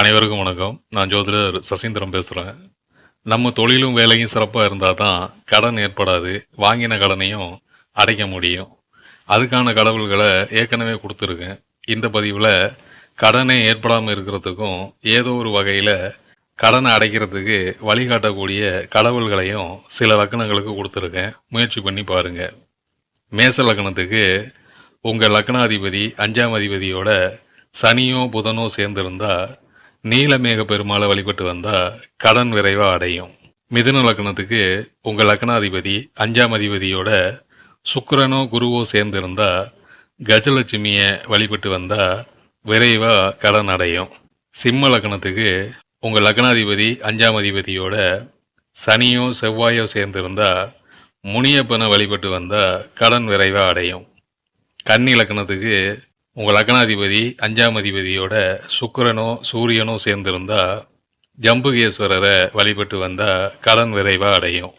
அனைவருக்கும் வணக்கம். நான் ஜோதிடர் சசீந்திரம் பேசுகிறேன் நம்ம தொழிலும் வேலையும் சிறப்பாக இருந்தால் தான் கடன் ஏற்படாது. வாங்கின கடனையும் அடைக்க முடியும். அதுக்கான கடவுள்களை ஏற்கனவே கொடுத்துருக்கேன். இந்த பதிவில் கடனே ஏற்படாமல் இருக்கிறதுக்கும் ஏதோ ஒரு வகையில் கடனை அடைக்கிறதுக்கு வழிகாட்டக்கூடிய கடவுள்களையும் சில லக்கணங்களுக்கு கொடுத்துருக்கேன். முயற்சி பண்ணி பாருங்கள் மேச லக்னத்துக்கு உங்கள் லக்னாதிபதி அஞ்சாம் அதிபதியோட சனியோ புதனோ சேர்ந்திருந்தால் நீலமேக பெருமாளை வழிபட்டு வந்தா கடன் விரைவாக அடையும். மிதுன லக்னத்துக்கு உங்கள் லக்னாதிபதி அஞ்சாம் அதிபதியோட சுக்கரனோ குருவோ சேர்ந்திருந்தா கஜலட்சுமியை வழிபட்டு வந்தா விரைவாக கடன் அடையும். சிம்ம லக்னத்துக்கு உங்கள் லக்னாதிபதி அஞ்சாம் அதிபதியோட சனியோ செவ்வாயோ சேர்ந்திருந்தா முனியப்பனை வழிபட்டு வந்தா கடன் விரைவாக அடையும். கன்னி லக்னத்துக்கு உங்கள் லக்னாதிபதி அஞ்சாம் அதிபதியோட சுக்கரனோ சூரியனோ சேர்ந்திருந்தா ஜம்புகேஸ்வரரை வழிபட்டு வந்தால் கடன் விரைவாக அடையும்.